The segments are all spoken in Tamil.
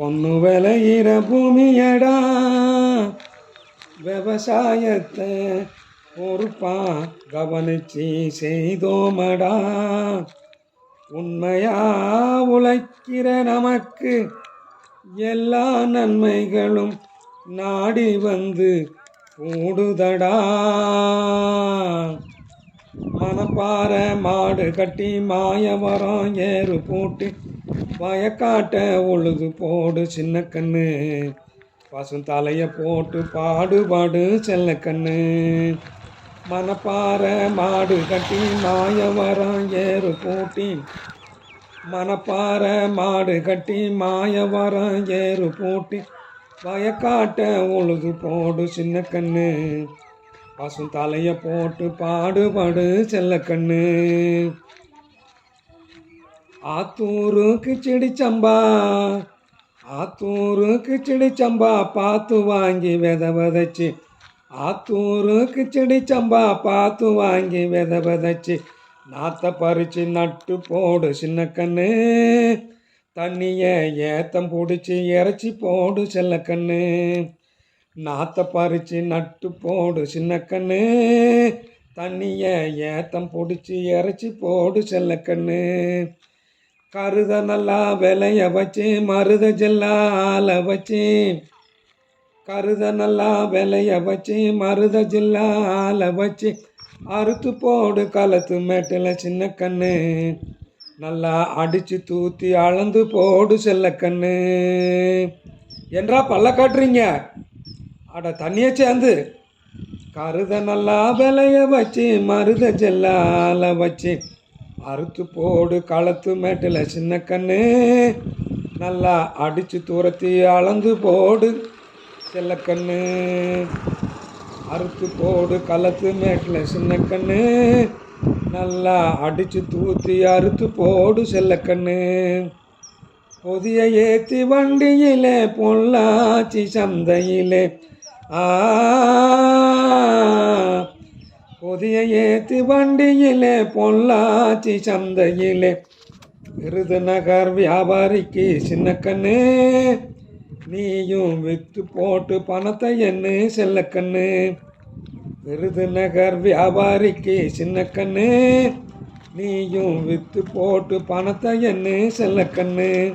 பொண்ணு விளையிற பூமியடா. விவசாயத்தை பொறுப்பா கவனிச்சு செய்தோமடா. உண்மையா உழைக்கிற நமக்கு எல்லா நன்மைகளும் நாடி வந்து கூடுதடா. மனப்பாற மாடு கட்டி மாய வரம் ஏறு போட்டு வயக்காட்ட உழுது போடு சின்ன கண்ணு. பசும் தலைய போட்டு பாடுபாடு செல்ல கண்ணு. மனப்பாற மாடு கட்டி மாய வரம் ஏறு பூட்டி. மனப்பாற மாடு கட்டி மாய வரம் ஏறு பூட்டி. வயக்காட்ட உழுது போடு சின்ன கண்ணு. பசும் தலைய போட்டு பாடுபாடு செல்ல கண்ணு. ஆத்தூருக்கு செடிச்சம்பா ஆத்தூருக்கு செடிச்சம்பா பார்த்து வாங்கி வித விதைச்சி. ஆத்தூருக்கு செடிச்சம்பா பார்த்து வாங்கி வித விதைச்சி. நாத்த பறிச்சு நட்டு போடு சின்ன கண்ணு. தண்ணியை ஏத்தம் பிடிச்சி இறச்சி போடு செல்ல கண்ணு. நாத்த பறிச்சு நட்டு போடு சின்ன கண்ணு. தண்ணியை ஏத்தம் பிடிச்சி இறச்சி போடு செல்ல கண்ணு. கருத நல்லா விளைய வச்சு மருத ஜெல்லா ஆல வச்சு. கருத நல்லா விளைய வச்சு மருத ஜில்லா ஆல வச்சு. அறுத்து போடு கலத்து மேட்டில் சின்ன கண்ணு. நல்லா அடிச்சு தூத்தி அளந்து போடு செல்ல கண்ணு. என்றா பல்ல காட்டுறீங்க? அட தண்ணியை சேர்ந்து. கருத நல்லா விளைய வச்சு மருத ஜெல்லால வச்சு. அறுத்து போடு களத்து மேட்டில் சின்ன கண்ணு. நல்லா அடித்து தூரத்தி அளந்து போடு செல்லக்கண்ணு அறுத்து போடு களத்து மேட்டில் சின்ன கண்ணு. நல்லா அடித்து தூத்தி அறுத்து போடு செல்லக்கண்ணு பொதிய ஏத்தி வண்டியிலே பொள்ளாச்சி சந்தையிலே. ஆ புதிய ஏத்து வண்டியிலே பொள்ளாச்சி சந்தையிலே. விருதுநகர் வியாபாரிக்கு சின்ன கண்ணு. நீயும் வித்து போட்டு பணத்தை என்ன செல்ல கண்ணு. விருதுநகர் வியாபாரிக்கு சின்ன கண்ணு. நீயும் வித்து போட்டு பணத்தை என்ன செல்ல கண்ணு.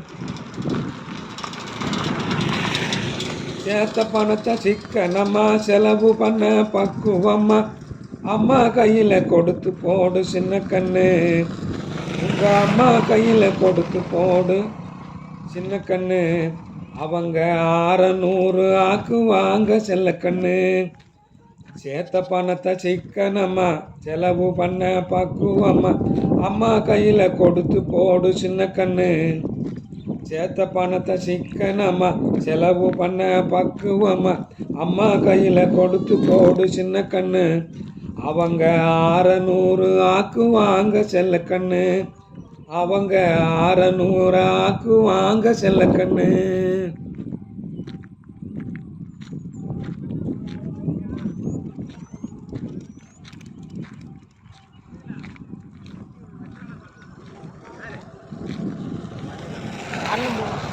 சேர்த்த பணத்தை சிக்கனமா செலவு பண்ண பக்குவம்மா. அம்மா கையில் கொடுத்து போடு சின்ன கண்ணு. உங்கள் அம்மா கையில் கொடுத்து போடு சின்ன கண்ணு. அவங்க ஆறநூறு ஆக்குவாங்க செல்ல கண்ணு. சேர்த்த பணத்தை சிக்கனம்மா செலவு பண்ண பக்குவம்மா. அம்மா கையில் கொடுத்து போடு சின்ன கண்ணு. சேர்த்த பணத்தை சிக்கனம்மா செலவு பண்ண பக்குவம்மா. அம்மா கையில் கொடுத்து போடு சின்ன கண்ணு. அவங்க ஆறநூறு ஆக்குவாங்க செல்ல கண்ணு. அவங்க ஆறநூறு ஆக்குவாங்க செல்ல கண்ணு. அண்ணன்